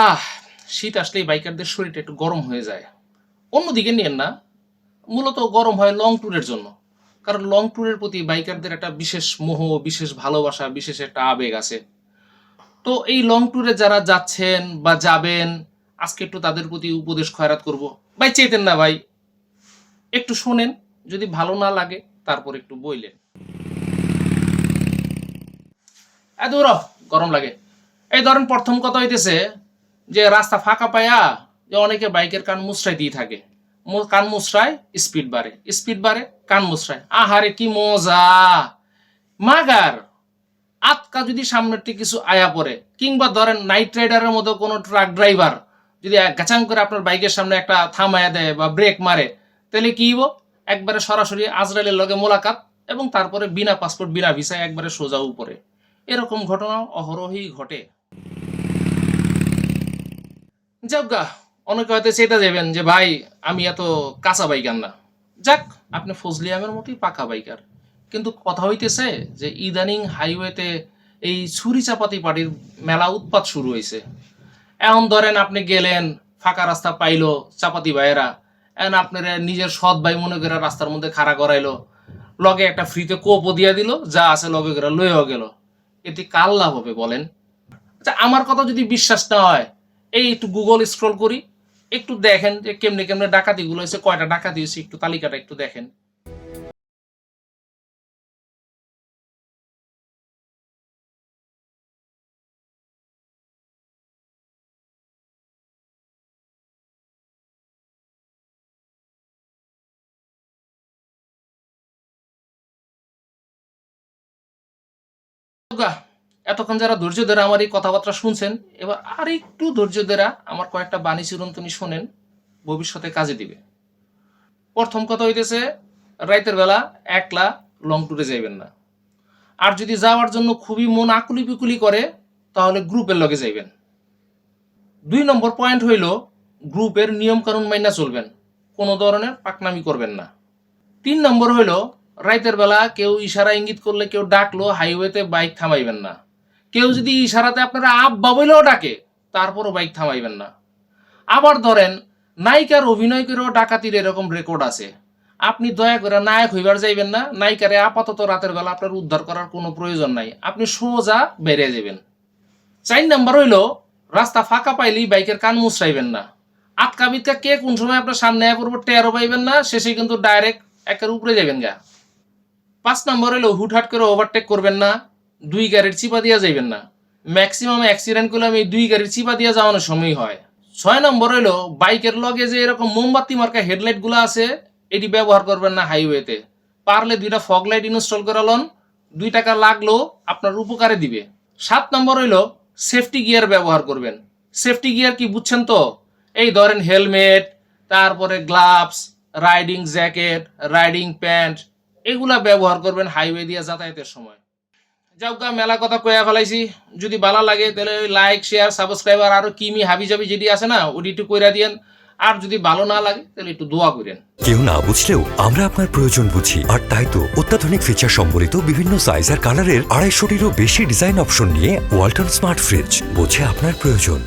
আহ, শীত আসলেই বাইকারদের শরীরটা একটু গরম হয়ে যায়। অন্যদিকে নিয়েন না, মূলত গরম হয় লং ট্যুরের জন্য। কারণ লং ট্যুরের প্রতি বাইকারদের একটা বিশেষ মোহ, বিশেষ ভালোবাসা, বিশেষ একটা আবেগ আছে। তো এই লং ট্যুরে যারা যাচ্ছেন বা যাবেন, আজকে একটু তাদের প্রতি উপদেশ খয়রাত করব। ভাই চেতেন না ভাই। একটু শোনেন, যদি ভালো না লাগে, তারপর একটু বইলেন। এত গরম লাগে। এই ধরেন প্রথম কথা হইতেছে যে রাস্তা ফাঁকা পায়া যে অনেকে বাইকের কান মুচড়াই দিয়ে থাকে। কান মুচড়ায় স্পিড বাড়ে। স্পিড বাড়ে, কান মুচড়ায় আহারে, কি মজা! মাগার আতকা যদি সামনের থেকে কিছু আয়া পড়ে, কিংবা ধরেন নাইট রাইডারের মতো কোনো ট্রাক ড্রাইভার যদি গাচাং করে আপনার বাইকের সামনে একটা থামায়া দেয় বা ব্রেক মারে, তাহলে কি একবারে সরাসরি আজরাইলের লগে মোলাকাত এবং তারপরে বিনা পাসপোর্ট বিনা ভিসায় একবারে সোজা উপরে। এরকম ঘটনা অহরহই ঘটে। যাক অনেকে হয়তো চেতা যাবেন যে, ভাই, আমি এত কাঁচা বাইকার না। যাক, আপনি ফজলি আমের মতোই পাকা বাইকার কিন্তু কথা হইতেছে যে, ইদানিং হাইওয়েতে এই ছুরি চাপাতি পাটির মেলা উৎপাত শুরু হয়েছে এখন ধরেন আপনি গেলেন, ফাঁকা রাস্তা পাইলো চাপাতি ভাইয়েরা, এখন আপনার নিজের সৎ ভাই মনে করে রাস্তার মধ্যে খাড়া করাইলো, লগে একটা ফ্রিতে কোপও দিয়া দিল, যা আছে লগে করে লয়েও গেল। এতে কার লাভ হবে বলেন? আচ্ছা আমার কথা যদি বিশ্বাস না হয় এই একটু গুগল স্ক্রল করি, একটু দেখেন যে কেমনে কেমনে ডাকাতিগুলো হয়েছে, কয়টা ডাকাতি হয়েছে, একটু তালিকাটা একটু দেখেন। এতক্ষণ যারা ধৈর্য ধরে আমার এই কথাবার্তা শুনছেন, এবার আর একটু ধৈর্য ধরে আমার কয়েকটা বাণী চিরন্তনী শোনেন, ভবিষ্যতে কাজে দিবে। প্রথম কথা হইতেছে, রাইতের বেলা একলা লং ট্যুরে যাইবেন না। আর যদি যাওয়ার জন্য খুবই মন আকুলি পিকুলি করে, তাহলে গ্রুপের লগে যাইবেন। দুই নম্বর পয়েন্ট হইল, গ্রুপের নিয়ম কানুন মাইনা চলবেন, কোনো ধরনের পাকনামি করবেন না। তিন নম্বর হইল, রাইতের বেলা কেউ ইশারা ইঙ্গিত করলে কেউ ডাকলো হাইওয়েতে বাইক থামাইবেন না। কেউ যদি ইশারাতে আপনারা আপ বাবইলেও ডাকে, তারপরও বাইক থামাইবেন না। আবার ধরেন, নায়িকার অভিনয় করেও ডাকাতির এরকম রেকর্ড আছে। আপনি দয়া করে নায়ক হইবার যাইবেন না, নায়িকারে আপাতত রাতের বেলা আপনার উদ্ধার করার কোনো প্রয়োজন নাই। আপনি সোজা বেরিয়ে যাবেন চার নাম্বার হইল, রাস্তা ফাঁকা পাইলেই বাইকের কান মুচড়াইবেন না। আটকা বিটকা কে কোন সময় আপনার সামনে আয়া পড়ব টেরও পাইবেন না, শেষে কিন্তু ডাইরেক্ট একের উপরে যাবেন গা। পাঁচ নম্বর হলো হুটহাট করে ওভারটেক করবেন না। দুই গাড়ির চিপা দিয়া যাইবেন না। ম্যাক্সিমাম অ্যাক্সিডেন্ট করলে আমি দুই গাড়ির চিপা দিয়া যাওয়ানোর সময় হয়। ছয় নম্বর হলো বাইকের লগে যে এরকম মোমবাতি মার্কা হেডলাইটগুলো আছে, এটি ব্যবহার করবেন না হাইওয়েতে পারলে দুইটা ফগ লাইট ইনস্টল করা লন, দুই টাকা লাগলেও আপনার উপকারে দিবে। সাত নম্বর হইল সেফটি গিয়ার ব্যবহার করবেন। সেফটি গিয়ার কি বুঝছেন তো? এই ধরেন হেলমেট তারপরে gloves riding jacket riding pant এগুলা ব্যবহার করবেন হাইওয়ে দিয়ে যাতায়াতের সময়। যাও গা, মেলা কথা কয়া ফেলাইছি। যদি ভালো লাগে, তাহলে ওই লাইক শেয়ার সাবস্ক্রাইবার আরও কিমি হাবি জাবি যদি আছে না ওটি একটু কইরা দিয়েন। আর যদি ভালো না লাগে, তাহলে একটু দোয়া করেন কেউ না বুঝলেও আমরা আপনার প্রয়োজন বুঝি। আর তাই তো অত্যাধুনিক ফিচার সম্বলিত বিভিন্ন সাইজ আর কালারের আড়াইশোটিরও বেশি ডিজাইন অপশন নিয়ে ওয়ালটন স্মার্ট ফ্রিজ বোঝে আপনার প্রয়োজন।